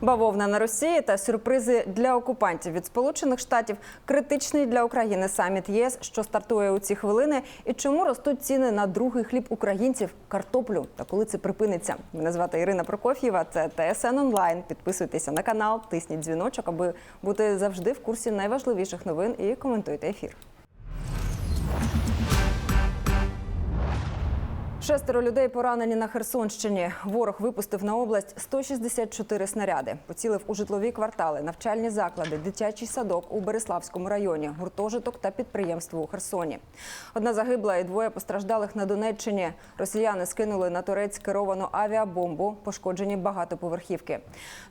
Бавовна на Росії та сюрпризи для окупантів від Сполучених Штатів критичний для України саміт ЄС, що стартує у ці хвилини, і чому ростуть ціни на другий хліб українців картоплю та коли це припиниться. Мене звати Ірина Прокоф'єва. Це ТСН онлайн. Підписуйтеся на канал, тисніть дзвіночок, аби бути завжди в курсі найважливіших новин і коментуйте ефір. Шестеро людей поранені на Херсонщині. Ворог випустив на область 164 снаряди. Поцілив у житлові квартали, навчальні заклади, дитячий садок у Береславському районі, гуртожиток та підприємство у Херсоні. Одна загибла і двоє постраждалих на Донеччині. Росіяни скинули на Торець керовану авіабомбу, пошкоджені багатоповерхівки.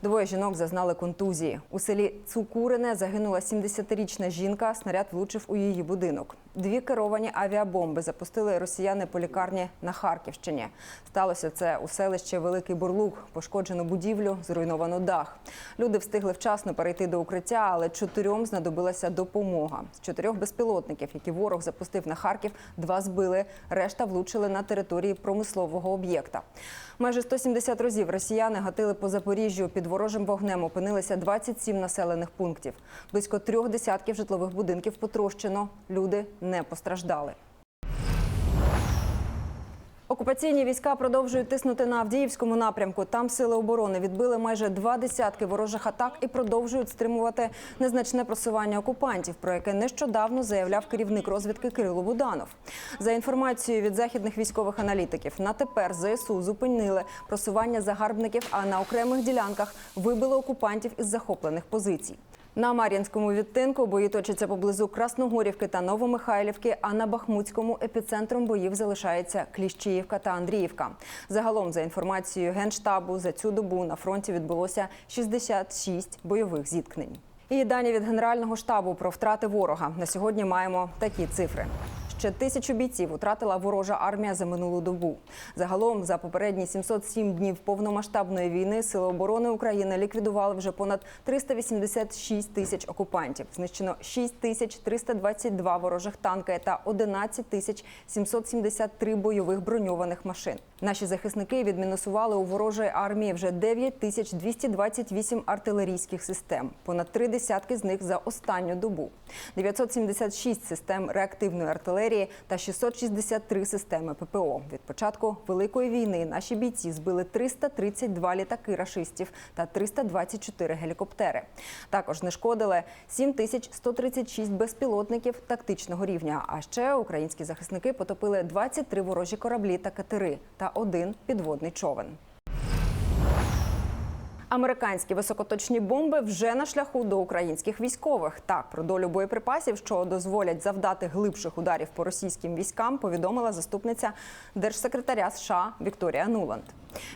Двоє жінок зазнали контузії. У селі Цукурине загинула 70-річна жінка. Снаряд влучив у її будинок. Дві керовані авіабомби запустили росіяни по лікарні на Харківщині. Сталося це у селищі Великий Бурлук. Пошкоджено будівлю, зруйновано дах. Люди встигли вчасно перейти до укриття, але чотирьом знадобилася допомога. З чотирьох безпілотників, які ворог запустив на Харків, два збили. Решта влучили на території промислового об'єкта. Майже 170 разів росіяни гатили по Запоріжжю. Під ворожим вогнем опинилися 27 населених пунктів. Близько трьох десятків житлових будинків потрощено. Люди не постраждали. Окупаційні війська продовжують тиснути на Авдіївському напрямку. Там сили оборони відбили майже два десятки ворожих атак і продовжують стримувати незначне просування окупантів, про яке нещодавно заявляв керівник розвідки Кирило Буданов. За інформацією від західних військових аналітиків, на тепер ЗСУ зупинили просування загарбників, а на окремих ділянках вибили окупантів із захоплених позицій. На Мар'їнському відтинку бої точаться поблизу Красногорівки та Новомихайлівки, а на Бахмутському епіцентром боїв залишається Кліщіївка та Андріївка. Загалом, за інформацією Генштабу, за цю добу на фронті відбулося 66 бойових зіткнень. І дані від Генерального штабу про втрати ворога. На сьогодні маємо такі цифри. Ще тисячу бійців втратила ворожа армія за минулу добу. Загалом за попередні 707 днів повномасштабної війни Сили оборони України ліквідували вже понад 386 тисяч окупантів. Знищено 6 тисяч 322 ворожих танки та 11 тисяч 773 бойових броньованих машин. Наші захисники відмінусували у ворожої армії вже 9 тисяч 228 артилерійських систем. Понад три десятки з них за останню добу. 976 систем реактивної артилерії та 663 системи ППО. Від початку великої війни наші бійці збили 332 літаки рашистів та 324 гелікоптери. Також знешкодили 7136 безпілотників тактичного рівня. А ще українські захисники потопили 23 ворожі кораблі та катери та один підводний човен. Американські високоточні бомби вже на шляху до українських військових. Так про долю боєприпасів, що дозволять завдати глибших ударів по російським військам, повідомила заступниця держсекретаря США Вікторія Нуланд.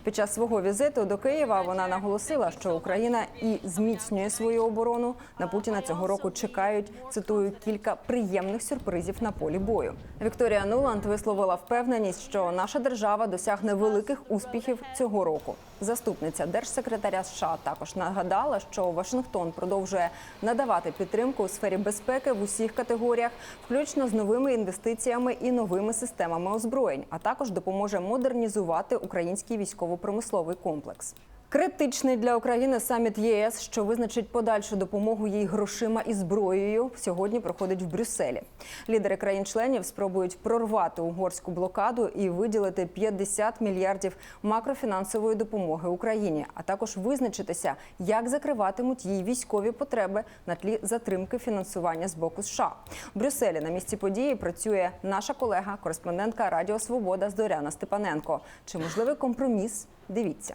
Під час свого візиту до Києва вона наголосила, що Україна і зміцнює свою оборону. На Путіна цього року чекають цитую кілька приємних сюрпризів на полі бою. Вікторія Нуланд висловила впевненість, що наша держава досягне великих успіхів цього року. Заступниця держсекретаря США також нагадала, що Вашингтон продовжує надавати підтримку у сфері безпеки в усіх категоріях, включно з новими інвестиціями і новими системами озброєнь, а також допоможе модернізувати український військово-промисловий комплекс. Критичний для України саміт ЄС, що визначить подальшу допомогу їй грошима і зброєю, сьогодні проходить в Брюсселі. Лідери країн-членів спробують прорвати угорську блокаду і виділити 50 мільярдів макрофінансової допомоги Україні, а також визначитися, як закриватимуть її військові потреби на тлі затримки фінансування з боку США. В Брюсселі на місці події працює наша колега, кореспондентка Радіо Свобода Зоряна Степаненко. Чи можливий компроміс? Дивіться.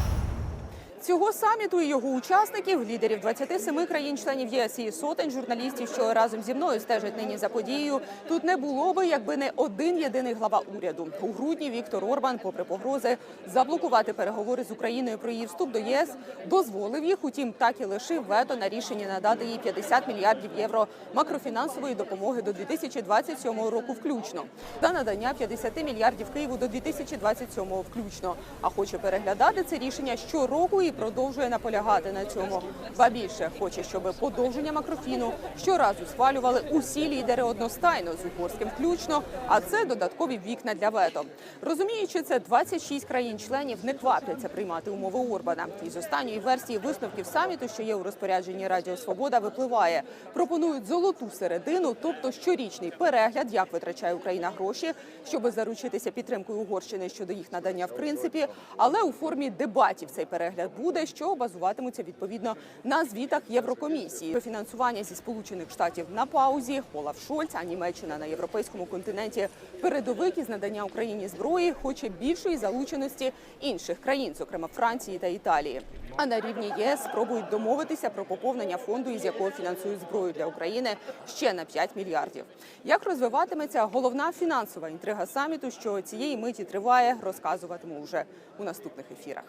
Цього саміту і його учасників, лідерів 27 країн-членів ЄС і сотень журналістів, що разом зі мною стежать нині за подією, тут не було би, якби не один єдиний глава уряду. У грудні Віктор Орбан, попри погрози, заблокувати переговори з Україною про її вступ до єС, дозволив їх. Утім, так і лишив вето на рішення надати їй 50 мільярдів євро макрофінансової допомоги до 2027 року, включно та надання 50 мільярдів Києву до 2027 включно. А хоче переглядати це рішення щороку і продовжує наполягати на цьому. Ба більше хоче, щоб подовження макрофіну щоразу схвалювали усі лідери одностайно з угорським включно. А це додаткові вікна для вето. Розуміючи це, 26 країн-членів не квапляться приймати умови Орбана. Із останньої версії висновків саміту, що є у розпорядженні Радіо Свобода, випливає. Пропонують золоту середину, тобто щорічний перегляд, як витрачає Україна гроші, щоб заручитися підтримкою Угорщини щодо їх надання в принципі, але у формі дебатів цей перегляд буде, що базуватимуться відповідно на звітах Єврокомісії. Фінансування зі сполучених штатів на паузі. Олаф Шольц, а Німеччина на європейському континенті передовик із надання Україні зброї хоче більшої залученості інших країн, зокрема Франції та Італії. А на рівні ЄС спробують домовитися про поповнення фонду, із якого фінансують зброю для України ще на 5 мільярдів. Як розвиватиметься головна фінансова інтрига саміту, що цієї миті триває, розказуватиму вже у наступних ефірах.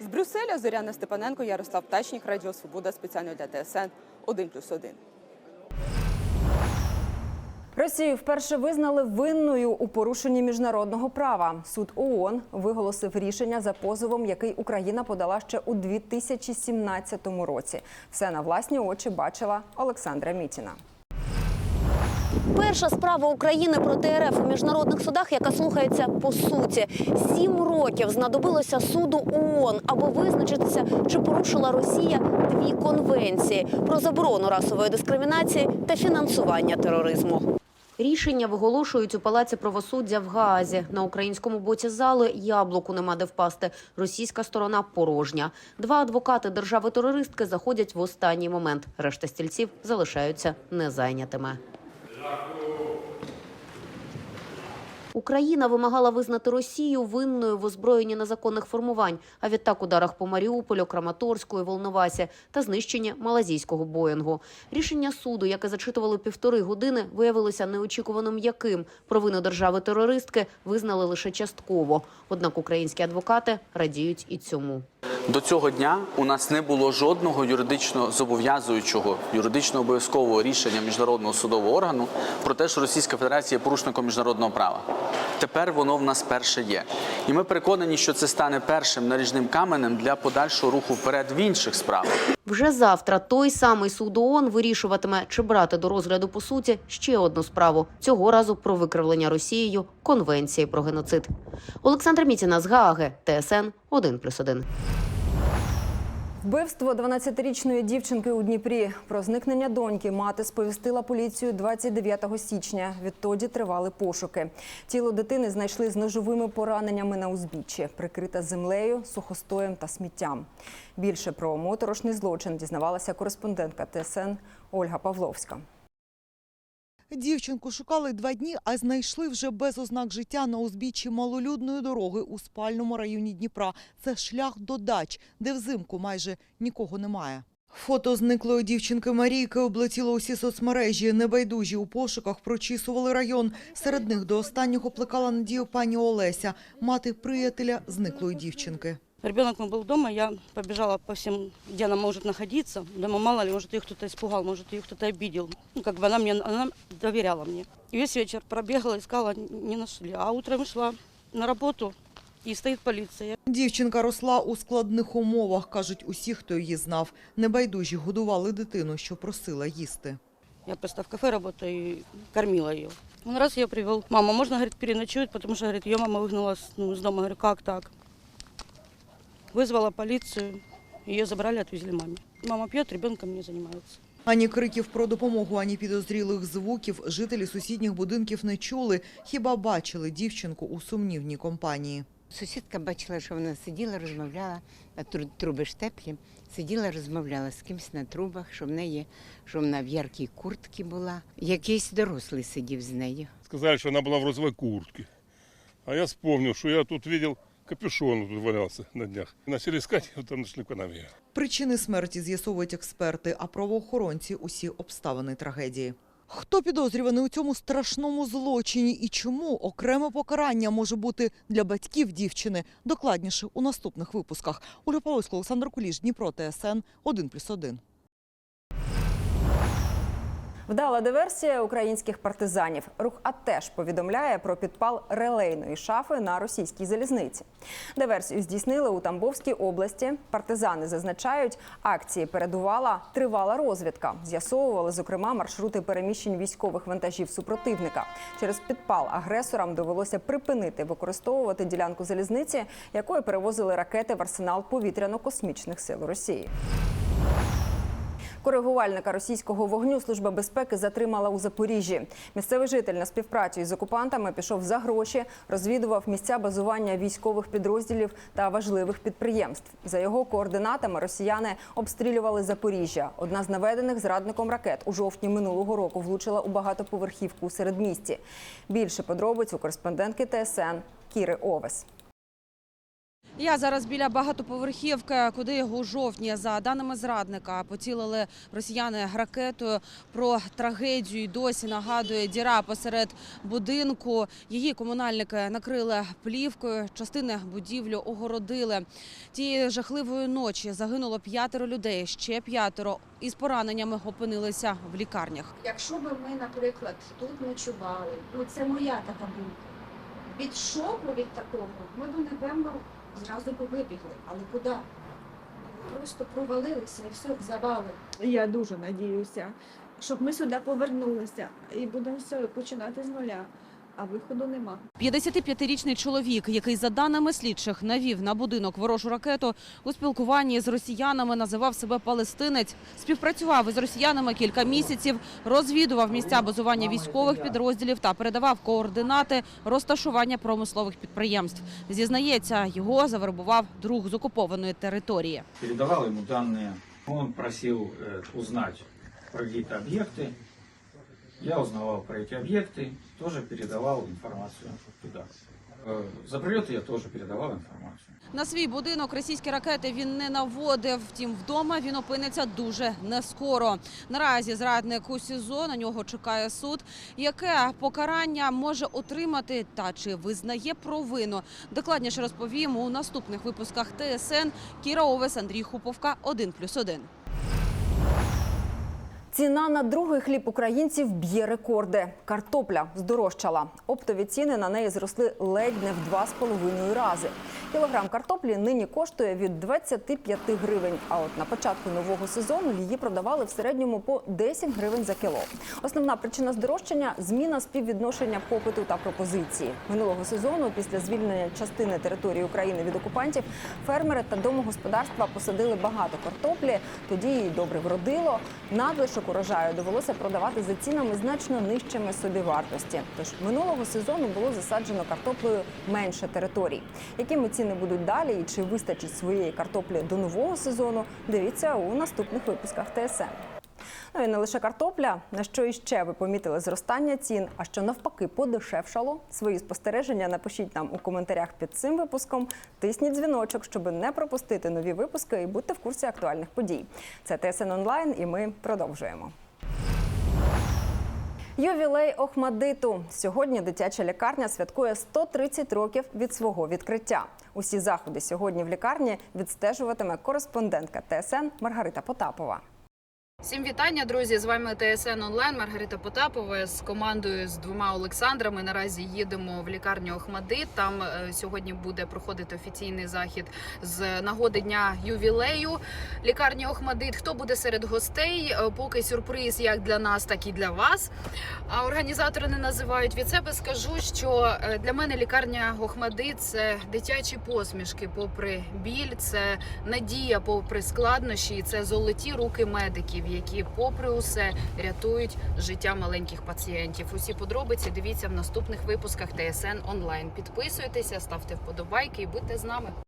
З Брюсселя Зоряна Степаненко, Ярослав Тачнік, Радіо Свобода спеціально для ТСН 1+,1. Росію вперше визнали винною у порушенні міжнародного права. Суд ООН виголосив рішення за позовом, який Україна подала ще у 2017 році. Все на власні очі бачила Олександра Мітіна. Перша справа України проти РФ у міжнародних судах, яка слухається по суті. Сім років знадобилося суду ООН, аби визначитися, чи порушила Росія дві конвенції про заборону расової дискримінації та фінансування тероризму. Рішення виголошують у палаці правосуддя в Гаазі. На українському боці зали яблуку нема де впасти. Російська сторона порожня. Два адвокати держави-терористки заходять в останній момент. Решта стільців залишаються незайнятими. Україна вимагала визнати Росію винною в озброєнні незаконних формувань, а відтак ударах по Маріуполю, Краматорську і Волновасі та знищенні малазійського Боїнгу. Рішення суду, яке зачитували півтори години, виявилося неочікувано м'яким. Провину держави-терористки визнали лише частково. Однак українські адвокати радіють і цьому. До цього дня у нас не було жодного юридично зобов'язуючого, юридично обов'язкового рішення міжнародного судового органу про те, що Російська Федерація є порушником міжнародного права. Тепер воно в нас перше є. І ми переконані, що це стане першим наріжним каменем для подальшого руху вперед в інших справах. Вже завтра той самий суд ООН вирішуватиме, чи брати до розгляду по суті ще одну справу цього разу про викривлення Росією конвенції про геноцид. Олександра Мітіна з Гааги, ТСН 1+,1. Вбивство 12-річної дівчинки у Дніпрі про зникнення доньки мати сповістила поліцію 29 січня. Відтоді тривали пошуки. Тіло дитини знайшли з ножовими пораненнями на узбіччі, прикрите землею, сухостоєм та сміттям. Більше про моторошний злочин дізнавалася кореспондентка ТСН Ольга Павловська. Дівчинку шукали два дні, а знайшли вже без ознак життя на узбіччі малолюдної дороги у спальному районі Дніпра. Це шлях до дач, де взимку майже нікого немає. Фото зниклої дівчинки Марійки облетіло усі соцмережі. Небайдужі у пошуках прочісували район. Серед них до останнього плекала надію пані Олеся, мати приятеля зниклої дівчинки. Ребенок мой был дома, я побежала по всем, где она может находиться. Думаю, мало ли, может, ее кто-то испугал, может, ее кто-то обидел. Ну, как бы она мне, она доверяла мне. И весь вечер пробегала, искала, не нашли. А утром шла на работу, и стоит полиция. Дівчинка росла у складних умовах, кажуть усі, хто її знав. Небайдужі годували дитину, що просила їсти. Я просто в кафе работаю и кормила ее. Он раз ее привел. Мама, можно, говорит, переночевать, потому что, говорит, ее мама выгнала с, ну, из дома. Говорю, как так? Вызвала полицию, ее забрали, отвезли маме. Мама пьет, ребенком не занимается. Ані криків про допомогу, ані підозрілих звуків жителі сусідніх будинків не чули, хіба бачили дівчинку у сумнівній компанії. Сусідка бачила, що вона сиділа, розмовляла, тру- труби ж теплі, сиділа, розмовляла з кимось на трубах, що в неї, що вона в яркій куртці була. Якийсь дорослий сидів з нею. Сказали, что она была в розовой куртке. А я вспомнил, что я тут видел капюшон тут валялся на днях. Начали искать, там нашли канаве. Причини смерті з'ясовують експерти, а правоохоронці усі обставини трагедії. Хто підозрюваний у цьому страшному злочині і чому окреме покарання може бути для батьків дівчини? Докладніше у наступних випусках. Оля Павловська, Олександр Куліш, Дніпро, ТСН 1+,1. Вдала диверсія українських партизанів. Рух АТЕШ повідомляє про підпал релейної шафи на російській залізниці. Диверсію здійснили у Тамбовській області. Партизани зазначають, акції передувала тривала розвідка. З'ясовували, зокрема, маршрути переміщень військових вантажів супротивника. Через підпал агресорам довелося припинити використовувати ділянку залізниці, якою перевозили ракети в арсенал повітряно-космічних сил Росії. Коригувальника російського вогню Служба безпеки затримала у Запоріжжі. Місцевий житель на співпрацю із окупантами пішов за гроші, розвідував місця базування військових підрозділів та важливих підприємств. За його координатами росіяни обстрілювали Запоріжжя. Одна з наведених зрадником ракет у жовтні минулого року влучила у багатоповерхівку у середмісті. Більше подробиць у кореспондентки ТСН Кіри Овес. Я зараз біля багатоповерхівки, куди у жовтні, за даними зрадника, поцілили росіяни ракетою. Про трагедію досі нагадує діра посеред будинку. Її комунальники накрили плівкою, частини будівлю огородили. Тієї жахливої ночі загинуло п'ятеро людей. Ще п'ятеро із пораненнями опинилися в лікарнях. Якщо б ми, наприклад, тут ночували, ну це моя така думка. Від шоку від такого ми б напевно зразу би вибігли. Але куди? Просто провалилися і все завали. Я дуже надіюся, щоб ми сюди повернулися і будемо все починати з нуля, а виходу нема. 55-річний чоловік, який за даними слідчих навів на будинок ворожу ракету, у спілкуванні з росіянами називав себе палестинець, співпрацював із росіянами кілька місяців, розвідував місця базування військових підрозділів та передавав координати розташування промислових підприємств. Зізнається, його завербував друг з окупованої території. передавал ему данные. Он просил э, узнать про какие-то объекты. Я узнавал про эти объекты, тоже передавал информацию туда. Э, За прилеты я тоже передавал информацию. На свій будинок російські ракети він не наводив. Втім, вдома він опиниться дуже нескоро. Наразі зрадник у СІЗО на нього чекає суд. Яке покарання може отримати та чи визнає провину? Докладніше розповім у наступних випусках ТСН Кіра Овес, Андрій Хуповка, 1+,1. Ціна на другий хліб українців б'є рекорди. Картопля здорожчала. Оптові ціни на неї зросли ледь не в два з половиною рази. Кілограм картоплі нині коштує від 25 гривень. А от на початку нового сезону її продавали в середньому по 10 гривень за кіло. Основна причина здорожчання зміна співвідношення попиту та пропозиції. Минулого сезону, після звільнення частини території України від окупантів, фермери та домогосподарства посадили багато картоплі. Тоді її добре вродило. Надлишок урожаю довелося продавати за цінами значно нижчими собівартості. Тож минулого сезону було засаджено картоплею менше територій. Якими ціни будуть далі і чи вистачить своєї картоплі до нового сезону? Дивіться у наступних випусках ТСН. Ну і не лише картопля, на що іще ви помітили зростання цін, а що навпаки подешевшало. Свої спостереження напишіть нам у коментарях під цим випуском. Тисніть дзвіночок, щоб не пропустити нові випуски і бути в курсі актуальних подій. Це ТСН онлайн, і ми продовжуємо. Ювілей Охмадиту. Сьогодні дитяча лікарня святкує 130 років від свого відкриття. Усі заходи сьогодні в лікарні відстежуватиме кореспондентка ТСН Маргарита Потапова. Всім вітання, друзі! З вами ТСН онлайн Маргарита Потапова з командою з двома Олександрами. Наразі їдемо в лікарню Охмадит. Там е, сьогодні буде проходити офіційний захід з нагоди дня ювілею лікарні Охмадит. Хто буде серед гостей? Е, Поки сюрприз як для нас, так і для вас. А організатори не називають від себе. Скажу, що е, для мене лікарня Охмадит – це дитячі посмішки, попри біль, це надія, попри складнощі, це золоті руки медиків, які, попри усе, рятують життя маленьких пацієнтів. Усі подробиці дивіться в наступних випусках ТСН онлайн. Підписуйтеся, ставте вподобайки і будьте з нами.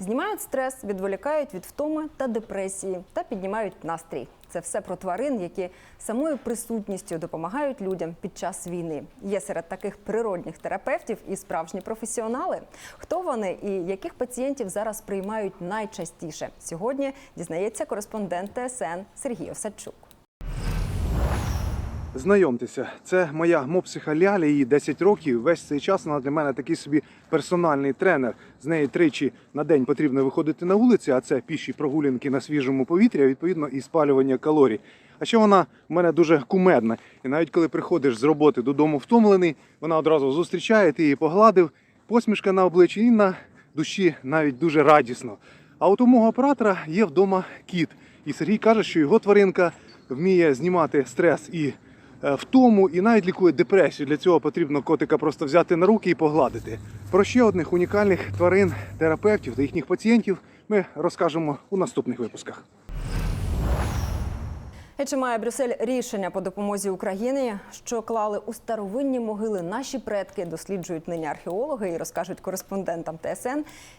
Знімають стрес, відволікають від втоми та депресії та піднімають настрій. Це все про тварин, які самою присутністю допомагають людям під час війни. Є серед таких природних терапевтів і справжні професіонали. Хто вони і яких пацієнтів зараз приймають найчастіше? Сьогодні дізнається кореспондент ТСН Сергій Осадчук. Знайомтеся, це моя мопсиха Ляля, їй 10 років. Весь цей час вона для мене такий собі персональний тренер. З неї тричі на день потрібно виходити на вулиці, а це піші прогулянки на свіжому повітрі, а відповідно і спалювання калорій. А ще вона в мене дуже кумедна. І навіть коли приходиш з роботи додому втомлений, вона одразу зустрічає, ти її погладив, посмішка на обличчі і на душі навіть дуже радісно. А от у мого оператора є вдома кіт. І Сергій каже, що його тваринка вміє знімати стрес і втому, і навіть лікує депресію. Для цього потрібно котика просто взяти на руки і погладити. Про ще одних унікальних тварин, терапевтів та їхніх пацієнтів ми розкажемо у наступних випусках. І чи має Брюссель рішення по допомозі Україні, що клали у старовинні могили наші предки, досліджують нині археологи і розкажуть кореспондентам ТСН.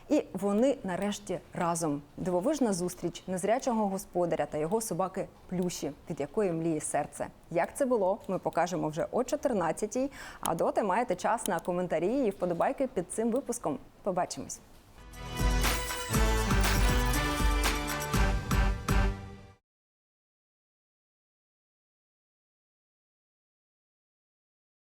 І вони нарешті разом. Дивовижна зустріч незрячого господаря та його собаки Плюші, від якої мліє серце. Як це було, ми покажемо вже о 14-й. А доти маєте час на коментарі і вподобайки під цим випуском. Побачимось.